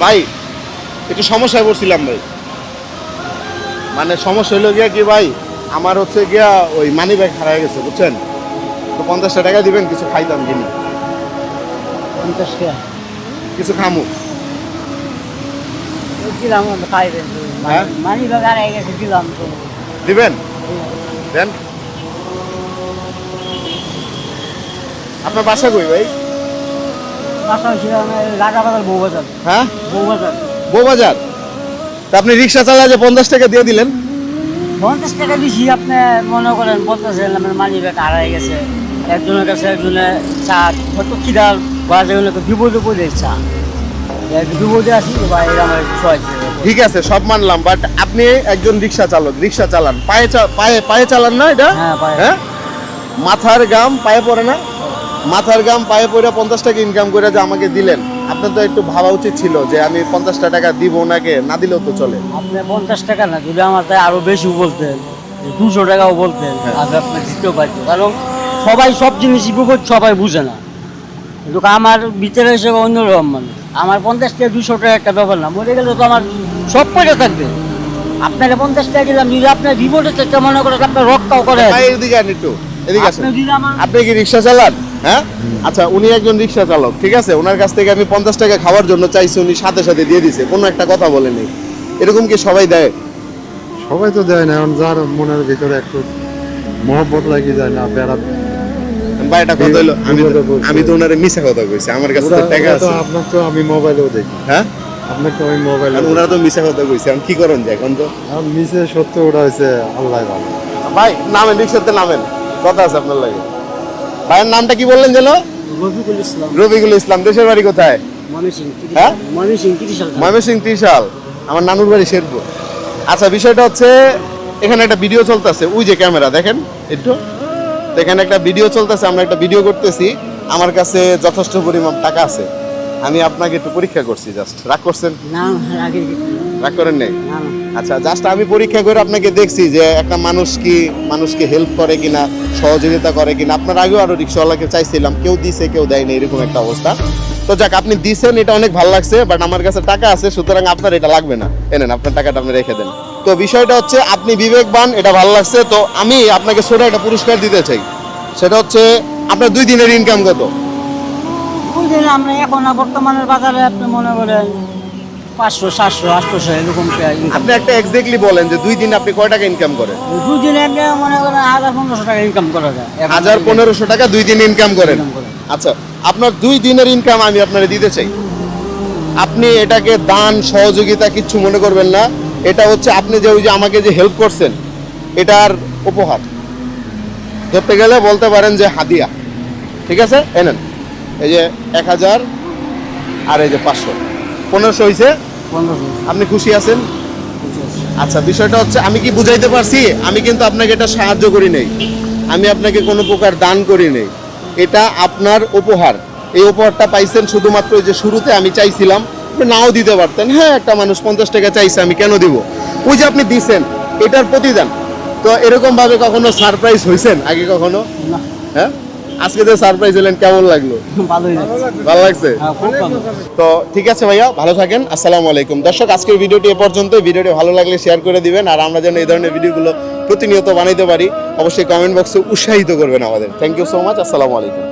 ভাই একটু সমস্যায় পড়ছিলাম ভাই। মানে সমস্যা হলো গিয়া কি ভাই আমার হচ্ছে গিয়া ওই মানি ব্যাগ হারায় গেছে বুঝছেন? তো পঞ্চাশটা টাকা দিবেন কিছু খাইতাম কিনা। পঞ্চাশ টাকা? কিছু খামু। দিলাম খাইবেন? মানি গেছে দিলাম তো। দিবেন? দেন। আপনার বাসা কই ভাই বাসা হয়েছিল রাজা বাজার বউ বাজার হ্যাঁ? বউ বাজার বউবাজার তা আপনি রিক্সা চালা যে পঞ্চাশ টাকা দিয়ে দিলেন? পঞ্চাশ টাকা দিছি আপনি মনে করেন পঞ্চাশ আমার মানি ব্যাগ হারাই গেছে। একজনের কাছে একজনের চা খিদার বাজে হলে তো বিপদে পড়ে চা। বিপদে আসি ভাই আমার ঠিক আছে সব মানলাম বাট আপনি একজন রিক্সা চালক রিক্সা চালান। পায়ে পায়ে পায়ে চালান না এটা? হ্যাঁ, হ্যাঁ? মাথার গাম পায়ে পড়ে না? মাথার গাম পায়ে পড়ে পঞ্চাশ টাকা ইনকাম করে যে আমাকে দিলেন। আপনার তো একটু ভাবা উচিত ছিল যে আমি পঞ্চাশটা টাকা দিব ওনাকে না দিলেও তো চলে। আপনি পঞ্চাশ টাকা না যদি আমার তাই আরও বেশি বলতেন দুশো টাকাও বলতেন হ্যাঁ। আমি আপনার দিতেও পারতো কারণ সবাই সব জিনিস সবাই বুঝে না। কিন্তু আমার ভিতরে হিসেবে অন্যরকম মানুষ। আমার পঞ্চাশ টাকা দুশো টাকা একটা ব্যাপার না মরে গেলে তো আমার সব পয়সা থাকবে। আপনাকে পঞ্চাশ টাকা দিলাম যদি আপনার বিপদের চেষ্টা মনে করে আপনার রক্ষাও করে এদিকে একটু এদিকে আপনি কি রিক্সা চালান? হ্যাঁ? আচ্ছা উনি একজন রিক্সা চালক ঠিক আছে? ওনার কাছ থেকে আমি পঞ্চাশ টাকা খাওয়ার জন্য চাইছি উনি সাথে সাথে দিয়ে দিছে। কোনো একটা কথা বলেনি এরকম কি সবাই দেয়? সবাই তো দেয় না এখন যার মনের ভিতরে একটু মহব্বত লাগিয়ে যায় না বেড়া বা এটা কথা হলো আমি আমি তো ওনারে মিশা কথা কইছি আমার কাছে তো টাকা আছে। আপনার তো আমি মোবাইলেও দেখি। হ্যাঁ? আপনার তো আমি মোবাইলে ওনারা তো মিশা কথা কইছে আমি কি করেন যে এখন তো? এখন সত্য ওটা হয়েছে আল্লাহ ভালো। ভাই নামেন রিক্সাতে নামেন। কথা আছে আপনার লাগে। ভাইয়ের নামটা কি বললেন যেন? রফিকুল ইসলাম। রবিকুল ইসলাম দেশের বাড়ি কোথায়? ময়মনসিং হ্যাঁ? ময়মনসিং তিরিশ ত্রিশাল আমার নানুর বাড়ি শেরপুর। আচ্ছা বিষয়টা হচ্ছে এখানে একটা ভিডিও চলতেছে। ওই যে ক্যামেরা দেখেন একটু। এখানে একটা ভিডিও চলতেছে আমরা একটা ভিডিও করতেছি। আমার কাছে যথেষ্ট পরিমাণ টাকা আছে। আমি আপনাকে একটু পরীক্ষা করছি জাস্ট রাগ করছেন? না। রাগ করেন নেই? আচ্ছা জাস্ট আমি পরীক্ষা করে আপনাকে দেখছি যে একটা মানুষ কি মানুষকে হেল্প করে কিনা সহযোগিতা করে কিনা আপনার আগেও আরও রিক্সাওয়ালাকে চাইছিলাম কেউ দিছে কেউ দেয়নি এরকম একটা অবস্থা। তো যাক আপনি দিছেন এটা অনেক ভালো লাগছে বাট আমার কাছে টাকা আছে সুতরাং আপনার এটা লাগবে না। এনেন আপনার টাকাটা আপনি রেখে দেন। তো বিষয়টা হচ্ছে আপনি বিবেকবান এটা ভালো লাগছে তো আমি আপনাকে ছোট একটা পুরস্কার দিতে চাই। সেটা হচ্ছে আপনার দুই দিনের ইনকাম কত? আমরা এখন বর্তমানের বাজারে আপনি মনে করেন পাঁচশো সাতশো আটশোশো এরকম। আপনি একটা এক্স্যাক্টলি বলেন যে দুই দিন আপনি কয় টাকা ইনকাম করেন? দুদিনে আপনি মনে করেন হাজার পনেরোশো টাকা ইনকাম করা যায়। হাজার পনেরোশো টাকা দুই দিন ইনকাম করেন। আচ্ছা আপনার দুই দিনের ইনকাম আমি আপনারে দিতে চাই। আপনি এটাকে দান সহযোগিতা কিচ্ছু মনে করবেন না। এটা হচ্ছে আপনি যে ওই যে আমাকে যে হেল্প করছেন এটার উপহার। ধরতে গেলে বলতে পারেন যে হাদিয়া। ঠিক আছে? এনেন। এই যে এক হাজার আর এই যে পাঁচশো। পনেরোশো হয়েছে আপনি খুশি আছেন? আচ্ছা বিষয়টা হচ্ছে আমি কি বুঝাইতে পারছি? আমি কিন্তু আপনাকে এটা সাহায্য করি নেই। আমি আপনাকে কোনো প্রকার দান করি নেই। এটা আপনার উপহার। এই উপহারটা পাইছেন শুধুমাত্র যে শুরুতে আমি চাইছিলাম নাও দিতে পারতেন। হ্যাঁ একটা মানুষ পঞ্চাশ টাকা চাইছে আমি কেন দিব? ওই যে আপনি দিছেন এটার প্রতিদান। তো এরকম ভাবে কখনো সারপ্রাইজ হয়েছেন আগে কখনো? হ্যাঁ? আজকে যে সারপ্রাইজ হলেন কেমন লাগল? ভালো লাগছে? হ্যাঁ ভালো তো ঠিক আছে ভাইয়া ভালো থাকেন আসসালামু আলাইকুম। দর্শক আজকের ভিডিওটি এ পর্যন্ত ভিডিওটি ভালো লাগলে শেয়ার করে দিবেন আর আমরা যেন এই ধরনের ভিডিওগুলো প্রতিনিয়ত বানাইতে পারি অবশ্যই কমেন্ট বক্সে উৎসাহিত করবেন আমাদের। থ্যাংক ইউ সো মাচ আসসালামু আলাইকুম।